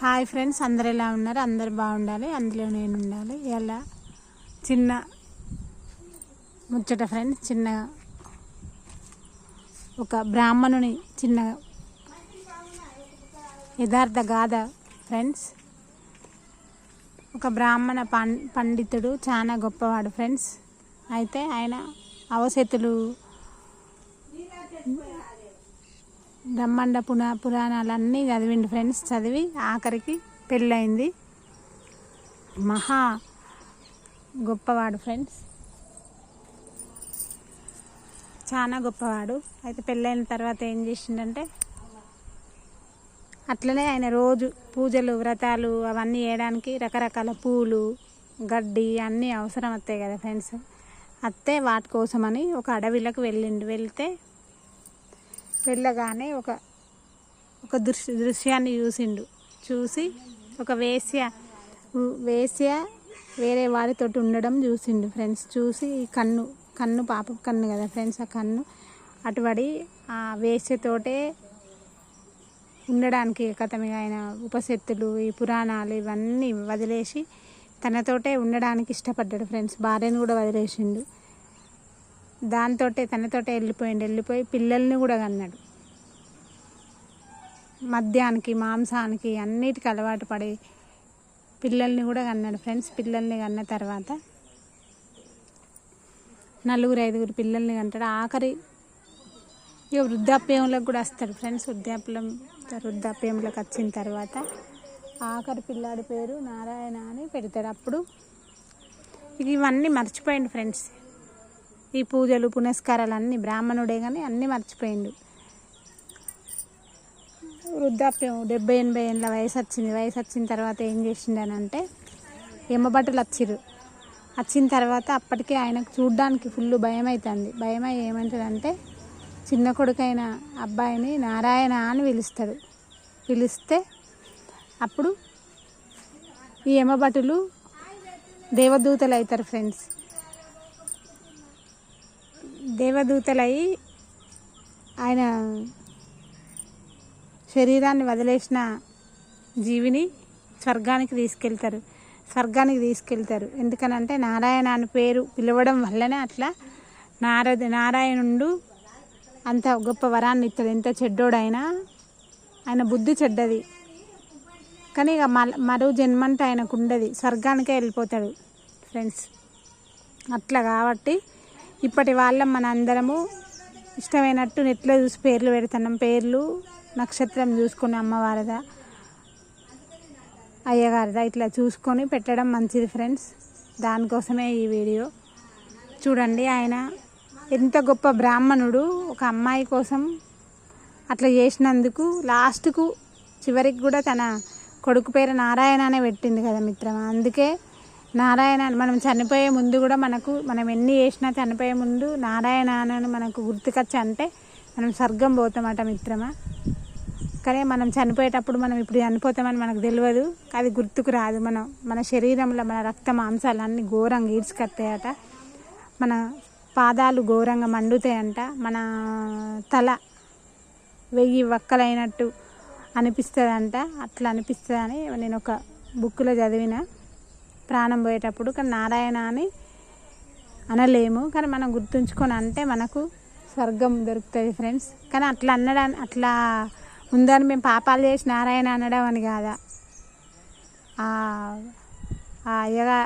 Hi friends అందరు ఎలా ఉన్నారు? అందరు బాగుండాలి. అందులో నేను ఉండాలి. ఎలా చిన్న ముచ్చట ఫ్రెండ్స్ చిన్న ఒక బ్రాహ్మణుని చిన్న యథార్థ గాథ ఫ్రెండ్స్. ఒక బ్రాహ్మణ పండితుడు చాలా గొప్పవాడు ఫ్రెండ్స్. అయితే ఆయన అవసతులు బ్రహ్మాండ పునా పురాణాలన్నీ చదివిండు ఫ్రెండ్స్. చదివి ఆఖరికి పెళ్ళయింది. మహా గొప్పవాడు ఫ్రెండ్స్. చాలా గొప్పవాడు. అయితే పెళ్ళైన తర్వాత ఏం చేసిండంటే అట్లనే ఆయన రోజు పూజలు వ్రతాలు అవన్నీ వేయడానికి రకరకాల పూలు గడ్డి అన్నీ అవసరం వస్తాయి కదా ఫ్రెండ్స్. అత్తే వాటి కోసమని ఒక అడవిలోకి వెళ్ళిండు. వెళ్తే వెళ్ళగానే ఒక ఒక దృశ్య దృశ్యాన్ని చూసిండు. చూసి ఒక వేశ్య వేశ్య వేరే వారితోటి ఉండడం చూసిండు ఫ్రెండ్స్. చూసి కన్ను కన్ను పాప కన్ను కదా ఫ్రెండ్స్ ఆ కన్ను అటువడి ఆ వేశ్యతోటే ఉండడానికి కథమి ఆయన ఉపశక్తులు ఈ పురాణాలు ఇవన్నీ వదిలేసి తనతోటే ఉండడానికి ఇష్టపడ్డాడు ఫ్రెండ్స్. భార్యను కూడా వదిలేసిండు. దాంతోటే తనతోటే వెళ్ళిపోయిండు. వెళ్ళిపోయి పిల్లల్ని కూడా కన్నాడు. మద్యానికి మాంసానికి అన్నిటికీ అలవాటు పడి పిల్లల్ని కూడా కన్నాడు. ఫ్రెండ్స్ పిల్లల్ని కన్న తర్వాత నలుగురు ఐదుగురు పిల్లల్ని కంటాడు. ఆఖరి ఇక వృద్ధాప్యంలోకి కూడా వస్తాడు. ఫ్రెండ్స్ వృద్ధాప్యం వృద్ధాప్యంలోకి వచ్చిన తర్వాత ఆఖరి పిల్లాడి పేరు నారాయణ అని పెడతాడు. అప్పుడు ఇవన్నీ మర్చిపోయింది ఫ్రెండ్స్. ఈ పూజలు పునస్కారాలు అన్నీ బ్రాహ్మణుడే కానీ అన్నీ మర్చిపోయిండు. వృద్ధాప్యం డెబ్బై ఎనభై ఏళ్ళ వయసు వచ్చింది వయసు వచ్చిన తర్వాత ఏం చేసిండనంటే ఎమ్మబట్టలు వచ్చిర్రు వచ్చిన తర్వాత అప్పటికే ఆయనకు చూడ్డానికి ఫుల్ భయం అవుతుంది భయం అయ్యి ఏమంటాడంటే చిన్న కొడుకైన అబ్బాయిని నారాయణ అని పిలుస్తాడు. పిలిస్తే అప్పుడు ఈ ఎమ్మబట్టులు దేవదూతలు అవుతారు ఫ్రెండ్స్. దేవదూతలై ఆయన శరీరాన్ని వదిలేసిన జీవిని స్వర్గానికి తీసుకెళ్తారు. స్వర్గానికి తీసుకెళ్తారు. ఎందుకనంటే నారాయణ అని పేరు పిలవడం వల్లనే అట్లా నారద నారాయణుడు అంత గొప్ప వరాన్ని ఇస్తాడు ఎంత చెడ్డోడైనా ఆయన బుద్ధి చెడ్డది. కానీ ఇక మరో జన్మంటే ఆయనకు ఉండదు స్వర్గానికే వెళ్ళిపోతాడు ఫ్రెండ్స్. అట్లా కాబట్టి ఇప్పటి వాళ్ళం మన అందరము ఇష్టమైనట్టు నెట్లో చూసి పేర్లు పెడుతున్నాం. పేర్లు నక్షత్రం చూసుకుని అమ్మవారిదా అయ్యగారిదా ఇట్లా చూసుకొని పెట్టడం మంచిది ఫ్రెండ్స్. దానికోసమే ఈ వీడియో. చూడండి ఆయన ఎంత గొప్ప బ్రాహ్మణుడు. ఒక అమ్మాయి కోసం అట్లా చేసినందుకు లాస్ట్కు చివరికి కూడా తన కొడుకు పేరు నారాయణ అనే పెట్టింది కదా మిత్రమా? అందుకే నారాయణ మనం చనిపోయే ముందు కూడా మనకు మనం ఎన్ని చేసినా చనిపోయే ముందు నారాయణ అని మనకు గుర్తుకొచ్చి అంటే మనం స్వర్గం పోతామట మిత్రమా. కానీ మనం చనిపోయేటప్పుడు మనం ఇప్పుడు చనిపోతామని మనకు తెలియదు. అది గుర్తుకు రాదు. మనం మన శరీరంలో మన రక్త మాంసాలు అన్నీ ఘోరంగా ఈడ్చుకొస్తాయట. మన పాదాలు ఘోరంగా మండుతాయంట. మన తల వెయ్యి వక్కలైనట్టు అనిపిస్తుందంట. అట్లా అనిపిస్తుందని నేను ఒక బుక్లో చదివిన. ప్రాణం పోయేటప్పుడు కానీ నారాయణ అని అనలేము. కానీ మనం గుర్తుంచుకొని అంటే మనకు స్వర్గం దొరుకుతుంది ఫ్రెండ్స్. కానీ అట్లా అనడం అట్లా ఉందని మేము పాపాలు చేసి నారాయణ అనడం అని కాదా? అయ్యగా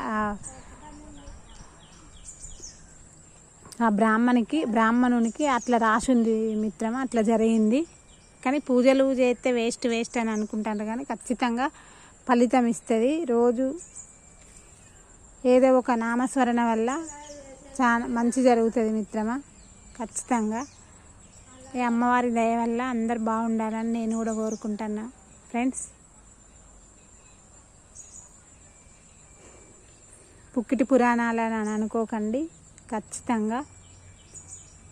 ఆ బ్రాహ్మణికి బ్రాహ్మణునికి అట్లా రాసింది మిత్రం అట్లా జరిగింది. కానీ పూజలు చేస్తే వేస్ట్ వేస్ట్ అని అనుకుంటారు. కానీ ఖచ్చితంగా ఫలితం ఇస్తుంది. రోజు ఏదో ఒక నామస్మరణ వల్ల చాలా మంచి జరుగుతుంది మిత్రమా? ఖచ్చితంగా. ఈ అమ్మవారి దయ వల్ల అందరు బాగుండాలని నేను కూడా కోరుకుంటున్నా. ఫ్రెండ్స్ పుక్కిటి పురాణాలని అని అనుకోకండి. ఖచ్చితంగా.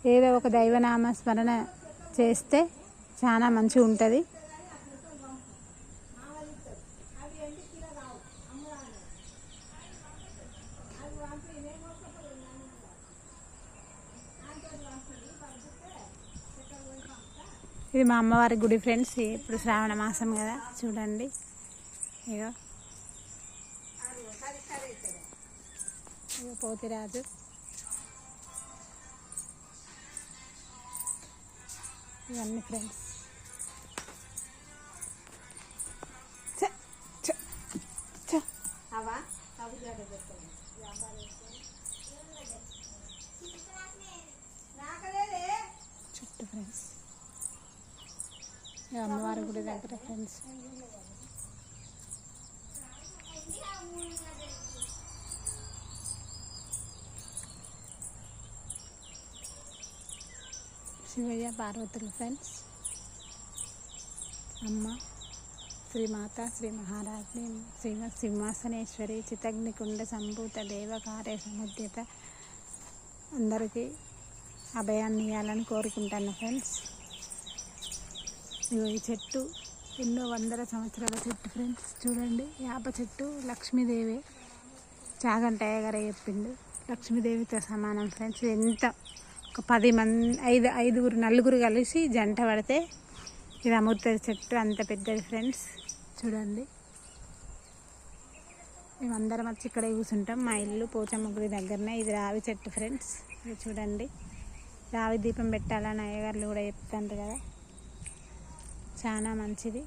ఏదో ఒక దైవనామ స్మరణ చేస్తే చాలా మంచిగా ఉంటుంది ఇది మా అమ్మవారి గుడి ఫ్రెండ్స్ ఇప్పుడు శ్రావణ మాసం కదా చూడండి. ఇగో. ఇక పోతిరాజు. ఇవన్నీ ఫ్రెండ్స్. అమ్మవారి గుడి దగ్గర ఫ్రెండ్స్. శివయ్య పార్వతులు ఫ్రెండ్స్. అమ్మ శ్రీమాత శ్రీ మహారాజ్ని శ్రీ సింహాసనేశ్వరి చితగ్నికుండ సంభూత దేవకార్య సముద్యత అందరికీ అభయాన్ని ఇవ్వాలని కోరుకుంటాను ఫ్రెండ్స్. ఈ చెట్టు ఎన్నో వందల సంవత్సరాల చెట్టు ఫ్రెండ్స్ చూడండి యాప చెట్టు లక్ష్మీదేవి చాగంటయ్య గారే చెప్పిండు. లక్ష్మీదేవితో సమానం ఫ్రెండ్స్ ఎంత ఒక పది మంది ఐదు ఐదుగురు నలుగురు కలిసి జంట పడితే ఇది అమృతది చెట్టు అంత పెద్దది ఫ్రెండ్స్ చూడండి. మేమందరం వచ్చి ఇక్కడే కూర్చుంటాం. మా ఇల్లు పోచమ్మ గుడి దగ్గరనే. ఇది రావి చెట్టు ఫ్రెండ్స్ ఇది చూడండి. రావి దీపం పెట్టాలని అయ్యగారులు కూడా చెప్తాండ్రు కదా. చాలా మంచిది.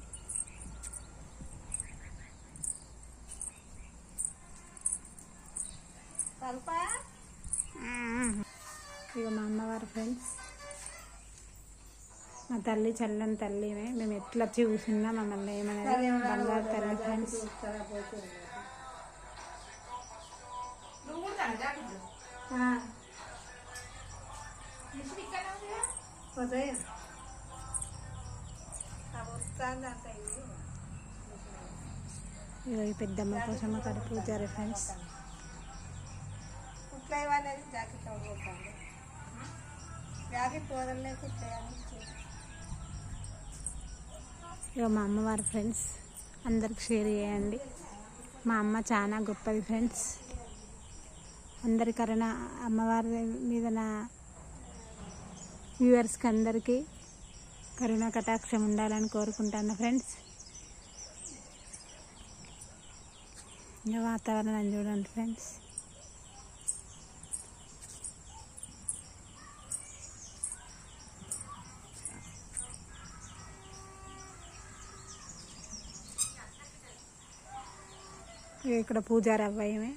ఇక మా అమ్మవారు ఫ్రెండ్స్. మా తల్లి చల్లని తల్లి. మేము ఎట్లా కూర్చున్నా మమ్మల్ని ఏమనేది బంగారు తల్లి ఫ్రెండ్స్. ఈ పెద్దమ్మ కోసమ్మ కడు పూజారి ఫ్రెండ్స్. ఇక మా అమ్మవారి ఫ్రెండ్స్ అందరికి షేర్ చేయండి. మా అమ్మ చాలా గొప్పది ఫ్రెండ్స్. అందరి అమ్మవారి మీద నా వ్యూవర్స్కి అందరికీ కరుణ కటాక్షం ఉండాలని కోరుకుంటాను ఫ్రెండ్స్ ఇంకా వాతావరణం చూడండి ఫ్రెండ్స్ ఇక్కడ పూజారి అవ్వాయమే.